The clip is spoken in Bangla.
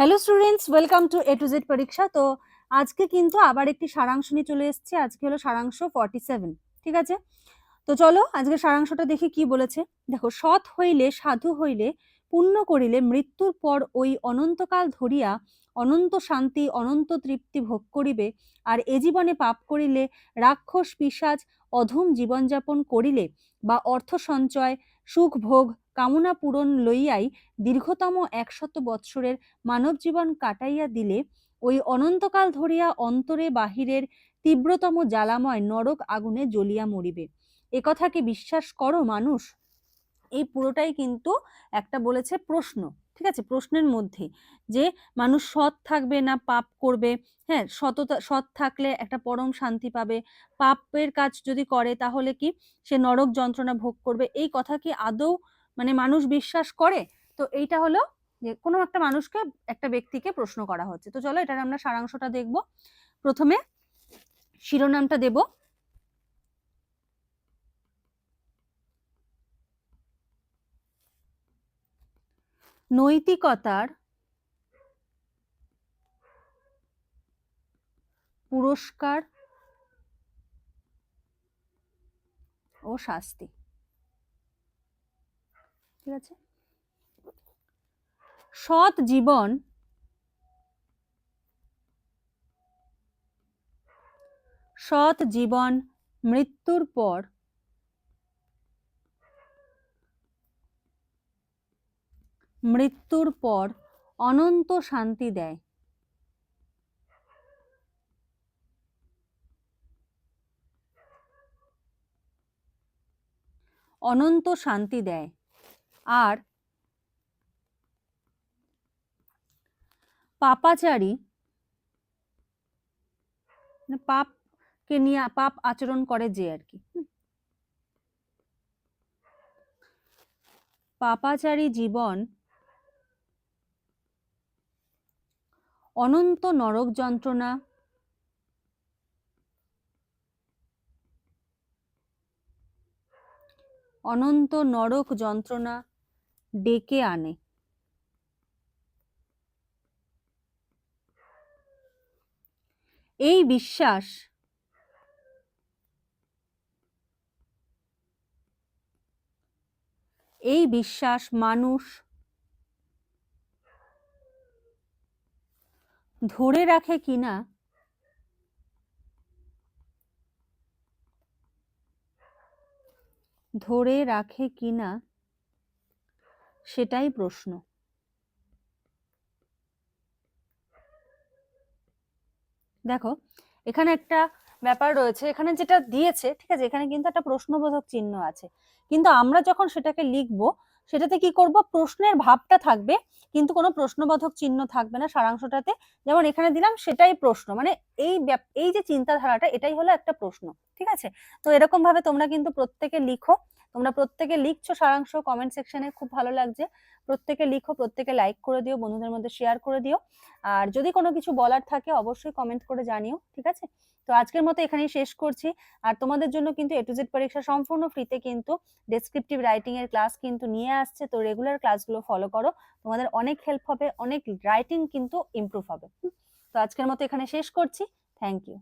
Hello students welcome to A to Z পরীক্ষা তো আজকে কিন্তু আবার একটি সারাংশ নিয়ে চলে এসেছি। আজকে হলো সারাংশ ফর্টি সেভেন ঠিক আছে? তো চলো আজকে সারাংশটা দেখি কি বলেছে। দেখো, সৎ হইলে, সাধু হইলে, পুণ্য করিলে, মৃত্যুর পর ওই অনন্তকাল ধরিয়া অনন্ত শান্তি, অনন্ত তৃপ্তি ভোগ করিবে। আর এ জীবনে পাপ করিলে, রাক্ষস পিসাজ অধম জীবনযাপন করিলে বা অর্থ সঞ্চয় সুখ ভোগ কামনা পূরণ লইয়াই দীর্ঘতম একশত বৎসরের মানব জীবন কাটাইয়া দিলে ওই অনন্তকাল ধরিয়া অন্তরে বাহিরের তীব্রতম জ্বালাময় নরক আগুনে জ্বলিয়া মরিবে। এ কথা কি বিশ্বাস করো মানুষ? এই পুরোটাই কিন্তু একটা বলেছে প্রশ্ন, ঠিক আছে? প্রশ্নের মধ্যে যে মানুষ সৎ থাকবে না পাপ করবে হ্যাঁ? সততা, সৎ থাকলে একটা পরম শান্তি পাবে। পাপের কাজ যদি করে তাহলে কি সে নরক যন্ত্রণা ভোগ করবে? এই কথা কি আদৌ মানে মানুষ বিশ্বাস করে, তো এইটা হলো যে কোনো একটা মানুষকে একটা ব্যক্তিকে প্রশ্ন করা হচ্ছে। তো চলো এটার আমরা সারাংশটা দেখব। প্রথমে শিরোনামটা দেব। নৈতিকতার পুরস্কার ও শাস্তি। ঠিক আছে? সৎ জীবন সৎ জীবন মৃত্যুর পর মৃত্যুর পর অনন্ত শান্তি দেয়। অনন্ত শান্তি দেয়। আর পাপাচারী মানে পাপকে নিয়ে পাপ আচরণ করে যে আর কি। পাপাচারী জীবন অনন্ত নরক যন্ত্রণা, অনন্ত নরক যন্ত্রণা ডেকে আনে। এই বিশ্বাস এই বিশ্বাস মানুষ ধরে রাখে কিনা? ধরে রাখে কিনা? সেটাই প্রশ্ন। দেখো, এখানে একটা ব্যাপার রয়েছে, এখানে যেটা দিয়েছে, ঠিক আছে, এখানে কিন্তু একটা প্রশ্নবোধক চিহ্ন আছে। কিন্তু আমরা যখন সেটাকে লিখব সেটাতে কি করব? প্রশ্নের ভাবটা থাকবে, কিন্তু কোনো প্রশ্নবোধক চিহ্ন থাকবে না সারাংশটাতে। যেমন এখানে দিলাম সেটাই প্রশ্ন। মানে এই এই যে চিন্তাধারাটা, এটাই হলো একটা প্রশ্ন, ঠিক আছে? তো এরকম ভাবে তোমরা কিন্তু প্রত্যেকে লিখো। তোমরা প্রত্যেকে লিখছো সারাংশ কমেন্ট সেকশনে খুব ভালো লাগছে। প্রত্যেকে লিখো, প্রত্যেকে লাইক করে দিও, বন্ধুদের মধ্যে শেয়ার করে দিও। আর যদি কোনো কিছু বলার থাকে, অবশ্যই কমেন্ট করে জানিও, ঠিক আছে? তো আজকের মতো এখানেই শেষ করছি। আর তোমাদের জন্য কিন্তু এ টু জেড পরীক্ষা সম্পূর্ণ ফ্রিতে কিন্তু ডেসক্রিপটিভ রাইটিং এর ক্লাস কিন্তু নিয়ে আসছে। তো রেগুলার ক্লাসগুলো ফলো করো। তোমাদের অনেক হেল্প হবে, অনেক রাইটিং কিন্তু ইমপ্রুভ হবে। তো আজকের মতো এখানে শেষ করছি। Thank you